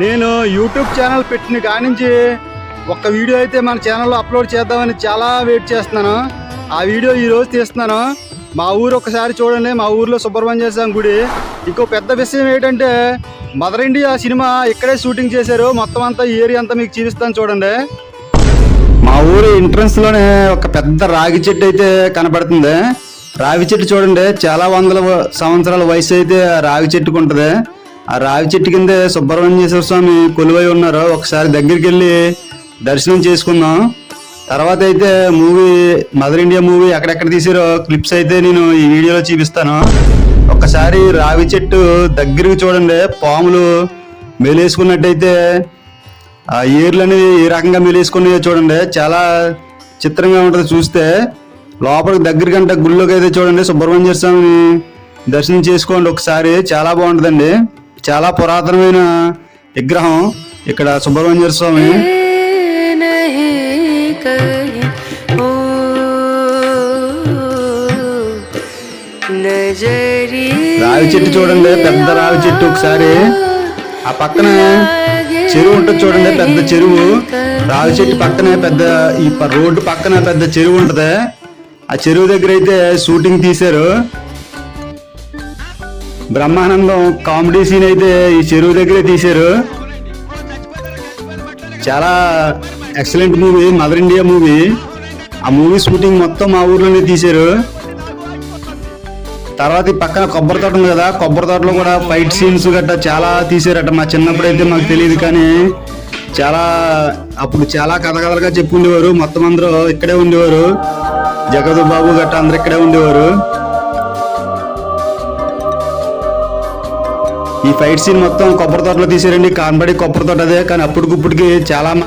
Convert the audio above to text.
నేను YouTube channel పెట్టిన కానించి ఒక్క వీడియో అయితే మన ఛానల్లో అప్లోడ్ చేద్దామని చాలా వెయిట్ చేస్తున్నాను. ఆ వీడియో ఈరోజు తీస్తున్నాను. మా ఊరు ఒకసారి చూడండి మా ఊర్లో సుబ్రహ్మణ్య స్వామి గుడి. ఇంకో పెద్ద విషయం ఏంటంటే మదర్ ఇండియా సినిమా ఇక్కడే షూటింగ్ చేశారు. మొత్తం అంతా ఏరియా అంతా మీకు చూపిస్తాను చూడండి. మా ఊరు ఎంట్రన్స్లోనే ఒక పెద్ద రాగి చెట్టు అయితే కనపడుతుంది రావి చెట్టు చూడండి చాలా వందల సంవత్సరాల వయసు అయితే ఆ రావి చెట్టుకు ఆ రావి చెట్టు కింద సుబ్రహ్మణ్యేశ్వర స్వామి కొలువై ఉన్నారు ఒకసారి దగ్గరికి వెళ్ళి దర్శనం చేసుకుందాం. తర్వాత అయితే మూవీ మదర్ ఇండియా మూవీ ఎక్కడెక్కడ తీసారో క్లిప్స్ అయితే నేను ఈ వీడియోలో చూపిస్తాను. ఒక్కసారి రావి చెట్టు దగ్గరికి చూడండి పాములు మేలేసుకున్నట్టయితే ఆ ఏర్లు అనేది ఏ రకంగా మేలేసుకున్నాయో చూడండి. చాలా చిత్రంగా ఉంటుంది చూస్తే. లోపలికి దగ్గర కంటే గుళ్ళోకి అయితే చూడండి సుబ్రహ్మణ్య స్వామిని దర్శనం చేసుకోండి ఒకసారి. చాలా బాగుంటుందండి. చాలా పురాతనమైన విగ్రహం ఇక్కడ సుబ్రహ్మణ్య స్వామి. రావి చెట్టు చూడండి పెద్ద రావి చెట్టు ఒకసారి. ఆ పక్కన చెరువు ఉంటుంది చూడండి పెద్ద చెరువు. రావి చెట్టు పక్కనే పెద్ద ఈ రోడ్డు పక్కన పెద్ద చెరువు ఉంటుంది. ఆ చెరువు దగ్గర అయితే షూటింగ్ తీశారు. బ్రహ్మానందం కామెడీ సీన్ అయితే ఈ చెరువు దగ్గరే తీశారు. చాలా excellent movie Mother India movie ఆ మూవీ షూటింగ్ మొత్తం మా ఊర్లోనే తీశారు. తర్వాత ఈ పక్కన కొబ్బరి తోట ఉంది కదా కొబ్బరి తోటలో కూడా ఫైట్ సీన్స్ గట్ట చాలా తీసారట మా చిన్నప్పుడు అయితే మాకు తెలియదు కానీ చాలా అప్పుడు చాలా కథ కథలుగా చెప్పుండేవారు మొత్తం అందరూ ఇక్కడే ఉండేవారు. జగదు బాబు గట్టా అందరు ఇక్కడే ఉండేవారు. ఈ ఫైట్ సీన్ మొత్తం కొబ్బరి తోటలో తీసారండి. కాన్బడి కొబ్బరి తోట అదే కానీ అప్పటికిప్పటికి చాలా